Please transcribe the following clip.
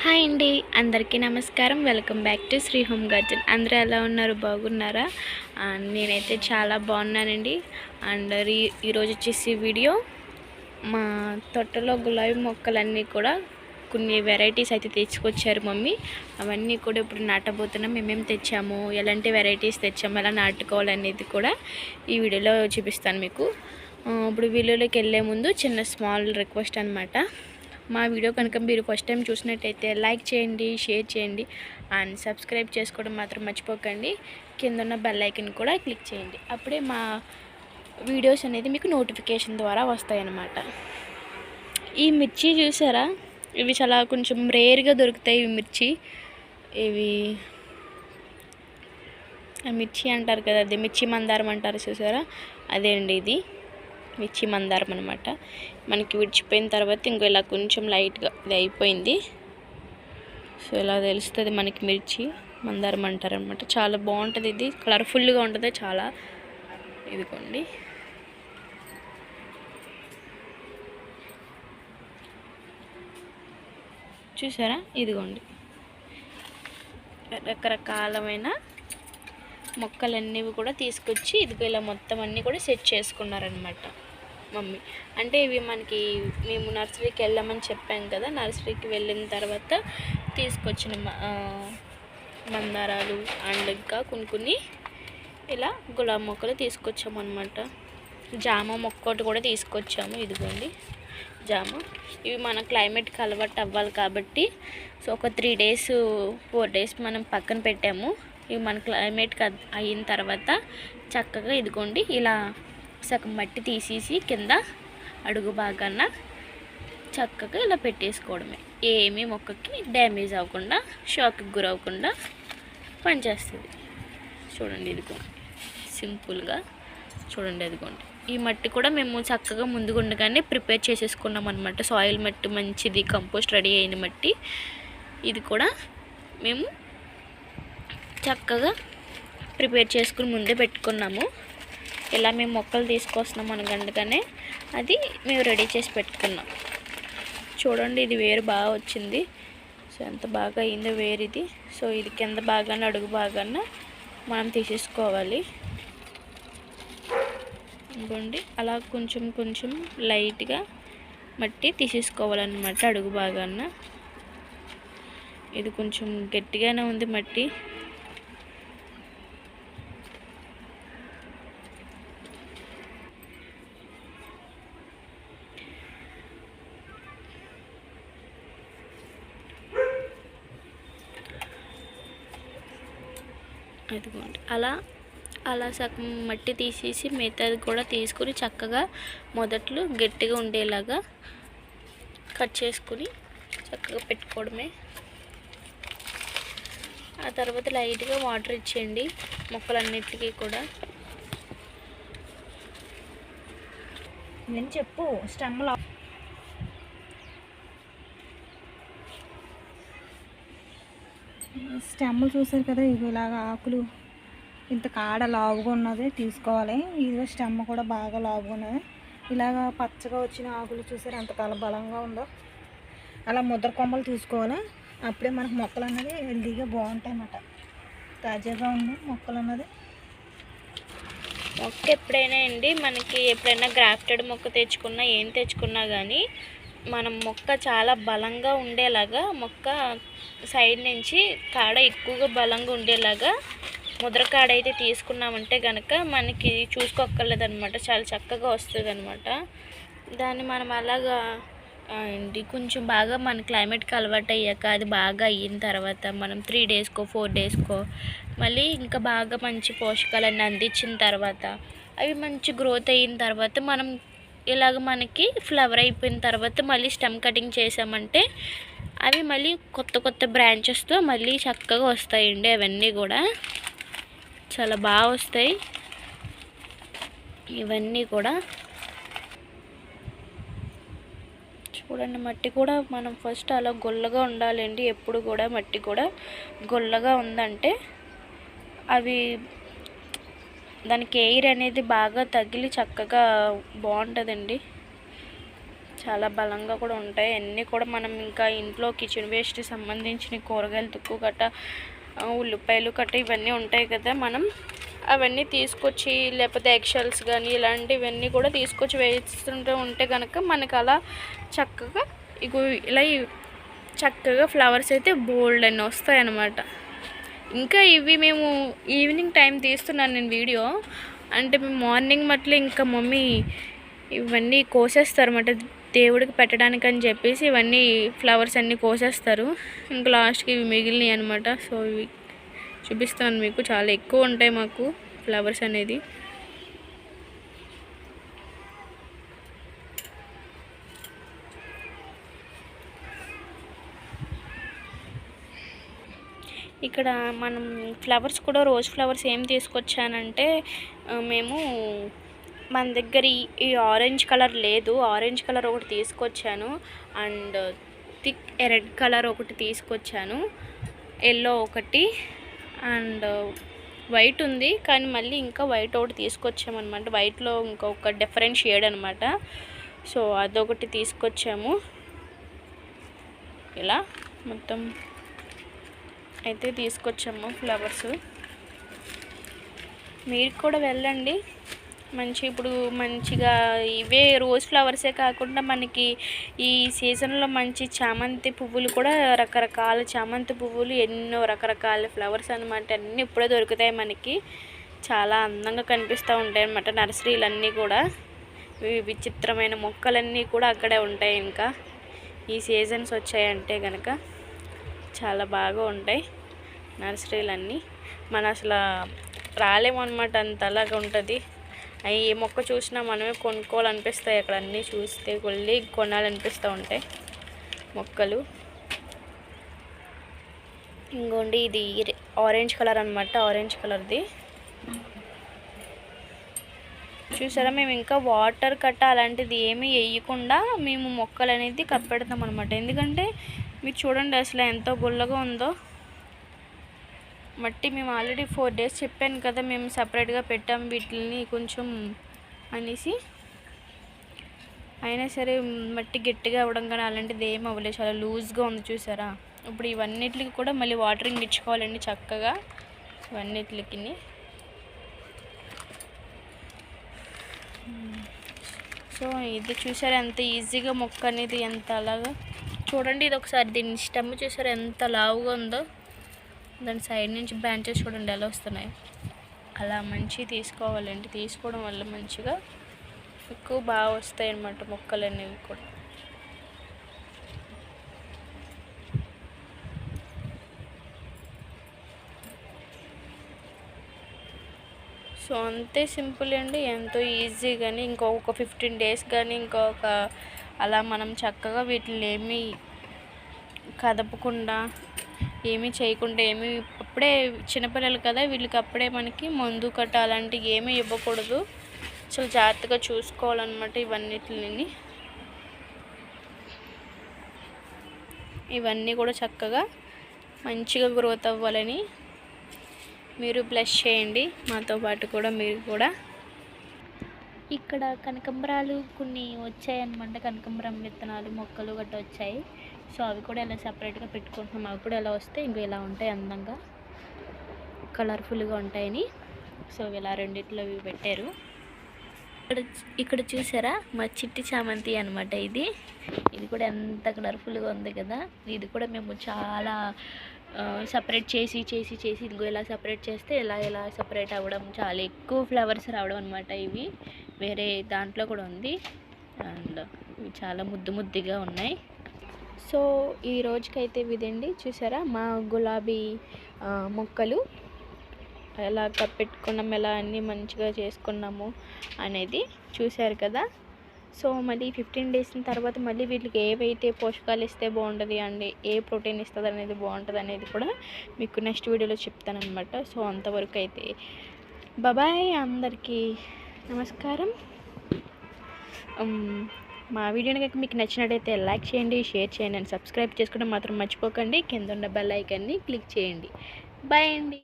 Hi అండి. అందరికీ నమస్కారం. Welcome back to Sri home garden అందరూ ఎలా ఉన్నారు? బాగున్నారా? నేనైతే చాలా బాగున్నానండి. అండ్ ఈ- ఈరోజు వచ్చేసి వీడియో మా తోటలో గులాబీ మొక్కలన్నీ కూడా కొన్ని వెరైటీస్ అయితే తెచ్చుకొచ్చారు మమ్మీ. అవన్నీ కూడా ఇప్పుడు నాటబోతున్నాం. మేమేం తెచ్చాము? ఎలాంటి వెరైటీస్ తెచ్చాము? ఎలా నాటుకోవాలనేది కూడా ఈ వీడియోలో చూపిస్తాను మీకు. ఇప్పుడు వీడియోలోకి వెళ్ళే ముందు చిన్న స్మాల్ రిక్వెస్ట్ అనమాట మా వీడియో కనుక మీరు ఫస్ట్ టైం చూసినట్టయితే లైక్ చేయండి షేర్ చేయండి అండ్ సబ్స్క్రైబ్ చేసుకోవడం మాత్రం మర్చిపోకండి. కింద ఉన్న బెల్ ఐకన్ కూడా క్లిక్ చేయండి. అప్పుడే మా వీడియోస్ అనేది మీకు నోటిఫికేషన్ ద్వారా వస్తాయన్నమాట. ఈ మిర్చి చూసారా? ఇవి చాలా కొంచెం రేర్గా దొరుకుతాయి ఇవి మిర్చి. ఇవి మిర్చి అంటారు కదా అది మిర్చి మందారం అంటారు చూసారా? అదే అండి ఇది. మిర్చి మందారం అనమాట మనకి విడిచిపోయిన తర్వాత ఇంకో ఇలా కొంచెం లైట్గా ఇది అయిపోయింది. సో ఇలా తెలుస్తుంది మనకి మిర్చి మందారం అంటారనమాట చాలా బాగుంటుంది ఇది. కలర్ఫుల్గా ఉంటుంది చాలా. ఇదిగోండి. చూసారా? ఇదిగోండి. రకరకాలమైన మొక్కలన్నీ కూడా తీసుకొచ్చి ఇదిగో ఇలా మొత్తం అన్నీ కూడా సెట్ చేసుకున్నారనమాట మమ్మీ. అంటే ఇవి మనకి మేము నర్సరీకి వెళ్ళామని చెప్పాం కదా నర్సరీకి వెళ్ళిన తర్వాత తీసుకొచ్చిన మందారాలు అండ్ ఇంకా కొన్ని కొన్ని ఇలా గులాబీ మొక్కలు తీసుకొచ్చాము అనమాట జామ మొక్క ఒకటి కూడా తీసుకొచ్చాము ఇదిగోండి. జామ. ఇవి మన క్లైమేట్కి అలవాటు అవ్వాలి కాబట్టి సో ఒక త్రీ డేస్ ఫోర్ డేస్ మనం పక్కన పెట్టాము. ఇవి మన క్లైమేట్కి అయిన తర్వాత చక్కగా ఇదిగోండి ఇలా సగం మట్టి తీసేసి కింద అడుగు బాగాన చక్కగా ఇలా పెట్టేసుకోవడమే. ఏమీ మొక్కకి డ్యామేజ్ అవ్వకుండా షాక్కి గురవ్వకుండా పనిచేస్తుంది. చూడండి ఇదిగోండి సింపుల్గా చూడండి అదిగోండి. ఈ మట్టి కూడా మేము చక్కగా ముందుగుండగానే ప్రిపేర్ చేసేసుకున్నాం అనమాట సాయిల్ మట్టి మంచిది కంపోస్ట్ రెడీ అయిన మట్టి. ఇది కూడా మేము చక్కగా ప్రిపేర్ చేసుకుని ముందే పెట్టుకున్నాము. ఇలా మేము మొక్కలు తీసుకొస్తున్నాం అనగంటగానే అది మేము రెడీ చేసి పెట్టుకున్నాం. చూడండి ఇది వేరు బాగా వచ్చింది. సో ఎంత బాగా అయిందో వేరు ఇది. సో ఇది కింద బాగానే అడుగు బాగాన మనం తీసేసుకోవాలి. ఇంకోండి అలా కొంచెం కొంచెం లైట్గా మట్టి తీసేసుకోవాలన్నమాట అడుగు బాగాన ఇది కొంచెం గట్టిగానే ఉంది మట్టి. ఇదిగోండి. అలా అలా సగం మట్టి తీసేసి మిగతాది కూడా తీసుకుని చక్కగా మొదట్లో గట్టిగా ఉండేలాగా కట్ చేసుకుని చక్కగా పెట్టుకోవడమే. ఆ తర్వాత లైట్గా వాటర్ ఇచ్చేయండి మొక్కలన్నిటికీ కూడా. నేను చెప్పు స్టెమ్లో స్టెమ్లు చూసారు కదా ఇవి ఇలాగా ఆకులు. ఇంత కాడ లావుగా ఉన్నది తీసుకోవాలి. ఇదిగో స్టెమ్ కూడా బాగా లావుగా ఉన్నది. ఇలాగా పచ్చగా వచ్చిన ఆకులు చూసారు ఎంత కల బలంగా ఉందో. అలా ముద్ర కొమ్మలు తీసుకోవాలి. అప్పుడే మనకు మొక్కలు అన్నది హెల్దీగా బాగుంటాయి అన్నమాట. తాజాగా ఉంది మొక్కలు అన్నది. మొక్క ఎప్పుడైనా అండి మనకి ఎప్పుడైనా గ్రాఫ్టెడ్ మొక్క తెచ్చుకున్నా ఏం తెచ్చుకున్నా కానీ మనం మొక్క చాలా బలంగా ఉండేలాగా మొక్క సైడ్ నుంచి కాడ ఎక్కువగా బలంగా ఉండేలాగా ముద్ర కాడ అయితే తీసుకున్నామంటే కనుక మనకి చూసుకోక్కర్లేదనమాట చాలా చక్కగా వస్తుంది అనమాట దాన్ని మనం అలాగా అండి ఏంటి కొంచెం బాగా మన క్లైమేట్కి అలవాటు అయ్యాక అది బాగా అయిన తర్వాత మనం త్రీ డేస్కో ఫోర్ డేస్కో మళ్ళీ ఇంకా బాగా మంచి పోషకాలన్నీ అందించిన తర్వాత అవి మంచి గ్రోత్ అయిన తర్వాత మనం ఇలాగ మనకి ఫ్లవర్ అయిపోయిన తర్వాత మళ్ళీ స్టెమ్ కటింగ్ చేసామంటే అవి మళ్ళీ కొత్త కొత్త బ్రాంచెస్తో మళ్ళీ చక్కగా వస్తాయండి అవన్నీ కూడా. చాలా బాగా వస్తాయి. ఇవన్నీ కూడా. చూడండి మట్టి కూడా మనం ఫస్ట్ అలా గొల్లగా ఉండాలండి. ఎప్పుడు కూడా మట్టి కూడా గొల్లగా ఉందంటే అవి దానికి ఎయిర్ అనేది బాగా తగిలి చక్కగా బాగుంటుందండి. చాలా బలంగా కూడా ఉంటాయి. అన్నీ కూడా మనం ఇంకా ఇంట్లో కిచెన్ వేస్ట్ సంబంధించిన కూరగాయలు తుక్కు గట్ట ఉల్లిపాయలు గట్ట ఇవన్నీ ఉంటాయి కదా మనం. అవన్నీ తీసుకొచ్చి లేకపోతే ఎక్షల్స్ కానీ ఇలాంటివన్నీ కూడా తీసుకొచ్చి వేస్తుంటూ ఉంటే కనుక మనకు అలా చక్కగా ఇగో ఇలా చక్కగా ఫ్లవర్స్ అయితే బోల్డ్ అని వస్తాయి అన్నమాట ఇంకా ఇవి మేము ఈవినింగ్ టైం తీస్తున్నాను నేను వీడియో. అంటే మేము మార్నింగ్ మట్ల ఇంకా మమ్మీ ఇవన్నీ కోసేస్తారన్నమాట దేవుడికి పెట్టడానికి అని చెప్పేసి ఇవన్నీ ఫ్లవర్స్ అన్నీ కోసేస్తారు. ఇంకా లాస్ట్కి ఇవి మిగిలినాయి అనమాట సో ఇవి చూపిస్తాను మీకు. చాలా ఎక్కువ ఉంటాయి మాకు ఫ్లవర్స్ అనేది. ఇక్కడ మనం ఫ్లవర్స్ కూడా రోజ్ ఫ్లవర్స్ ఏం తీసుకొచ్చానంటే మేము మన దగ్గర ఈ- ఈ ఆరెంజ్ కలర్ లేదు. ఆరెంజ్ కలర్ ఒకటి తీసుకొచ్చాను. అండ్ థిక్ రెడ్ కలర్ ఒకటి తీసుకొచ్చాను. ఎల్లో ఒకటి. అండ్ వైట్ ఉంది. కానీ మళ్ళీ ఇంకా వైట్ ఒకటి తీసుకొచ్చామన్నమాట. వైట్లో ఇంకొక డిఫరెంట్ షేడ్ అనమాట సో అదొకటి తీసుకొచ్చాము. ఇలా మొత్తం అయితే తీసుకొచ్చాము ఫ్లవర్స్. మీరు కూడా వెళ్ళండి. మంచి ఇప్పుడు మంచిగా ఇవే రోజ్ ఫ్లవర్సే కాకుండా మనకి ఈ సీజన్లో మంచి చామంతి పువ్వులు కూడా రకరకాల చామంతి పువ్వులు ఎన్నో రకరకాల ఫ్లవర్స్ అనమాట అన్నీ ఇప్పుడే దొరుకుతాయి మనకి. చాలా అందంగా కనిపిస్తూ ఉంటాయి అన్నమాట నర్సరీలన్నీ కూడా. విచిత్రమైన మొక్కలన్నీ కూడా అక్కడే ఉంటాయి ఇంకా. ఈ సీజన్స్ వచ్చాయంటే కనుక చాలా బాగా ఉంటాయి నర్సరీలన్నీ. మన అసలు రాలేము అనమాట అంత అలాగా ఉంటుంది. అవి ఏ మొక్క చూసినా మనమే కొనుక్కోవాలనిపిస్తాయి అక్కడ అన్నీ చూస్తే వెళ్ళి కొనాలనిపిస్తూ ఉంటాయి మొక్కలు. ఇంకోండి ఇది ఆరెంజ్ కలర్ అనమాట ఆరెంజ్ కలర్ది. చూసారా మేము ఇంకా వాటర్ కట్ట అలాంటిది ఏమీ వేయకుండా మేము మొక్కలు అనేది కప్పెడతాం అనమాట ఎందుకంటే మీరు చూడండి అసలు ఎంతో గుల్లగా ఉందో. మట్టి మేము ఆల్రెడీ ఫోర్ డేస్ చెప్పాను కదా మేము సపరేట్గా పెట్టాం వీటిని కొంచెం అనేసి. అయినా సరే మట్టి గట్టిగా అవ్వడం కానీ అలాంటిది ఏం అవ్వలేదు. చాలా లూజ్గా ఉంది చూసారా? ఇప్పుడు ఇవన్నిటికి కూడా మళ్ళీ వాటరింగ్ ఇచ్చుకోవాలండి చక్కగా. ఇవన్నిటికి సో ఇది చూసారా ఎంత ఈజీగా మొక్క అనేది ఎంత అలాగా చూడండి ఇది ఒకసారి దీని స్టెమ్ చూసారు ఎంత లావుగా ఉందో. దాని సైడ్ నుంచి బ్రాంచెస్ చూడండి ఎలా వస్తున్నాయి. అలా మంచి తీసుకోవాలండి. తీసుకోవడం వల్ల మంచిగా ఎక్కువ బాగా వస్తాయి అన్నమాట మొక్కలు అనేవి కూడా. సో అంతే సింపుల్ అండి. ఎంతో ఈజీ కానీ ఇంకొక ఫిఫ్టీన్ డేస్ కానీ ఇంకొక అలా మనం చక్కగా వీటిని ఏమీ కదపకుండా ఏమీ చేయకుండా ఏమీ అప్పుడే చిన్నపిల్లలు కదా వీళ్ళకి అప్పుడే మనకి మందు కట్ట అలాంటివి ఏమీ ఇవ్వకూడదు. అసలు జాగ్రత్తగా చూసుకోవాలన్నమాట ఇవన్నిటిని. ఇవన్నీ కూడా చక్కగా మంచిగా గ్రోత్ అవ్వాలని మీరు బ్లెస్ చేయండి. మాతో పాటు కూడా మీరు కూడా ఇక్కడ కనకంబరాలు కొన్ని వచ్చాయన్నమాట. కనకంబరం విత్తనాలు మొక్కలు గట్ట వచ్చాయి. సో అవి కూడా ఇలా సపరేట్గా పెట్టుకుంటున్నాం. అవి కూడా ఎలా వస్తే ఇంకో ఇలా ఉంటాయి అందంగా. కలర్ఫుల్గా ఉంటాయని. సో ఇలా రెండిట్లో ఇవి పెట్టారు. ఇక్కడ ఇక్కడ చూసారా? మా చిట్టి చామంతి అనమాట ఇది. ఇది కూడా ఎంత కలర్ఫుల్గా ఉంది కదా. ఇది కూడా మేము చాలా సపరేట్ చేసి చేసి చేసి ఇదిగో ఇలా సపరేట్ చేస్తే ఇలా ఇలా సపరేట్ అవ్వడం చాలా ఎక్కువ ఫ్లవర్స్ రావడం అనమాట ఇవి. వేరే దాంట్లో కూడా ఉంది. అండ్ ఇవి చాలా ముద్దు ముద్దుగా ఉన్నాయి. సో ఈ రోజుకైతే ఇదండి. చూసారా? మా గులాబీ మొక్కలు. ఎలా కప్పెట్టుకున్నాం ఎలా అన్నీ మంచిగా చేసుకున్నాము అనేది చూశారు కదా? సో మళ్ళీ ఫిఫ్టీన్ డేస్ తర్వాత మళ్ళీ వీటికి ఏవైతే పోషకాలు ఇస్తే బాగుంటుంది అండి ఏ ప్రోటీన్ ఇస్తుంది అనేది బాగుంటుంది అనేది కూడా మీకు నెక్స్ట్ వీడియోలో చెప్తానమాట సో అంతవరకు అయితే బాబాయ్ అందరికీ. నమస్కారం. మా వీడియోని కనుక మీకు నచ్చినట్టయితే లైక్ చేయండి షేర్ చేయండి అండ్ సబ్స్క్రైబ్ చేసుకోవడం మాత్రం మర్చిపోకండి. కింద ఉన్న బెల్ ఐకాన్ని క్లిక్ చేయండి. బాయ్ అండి.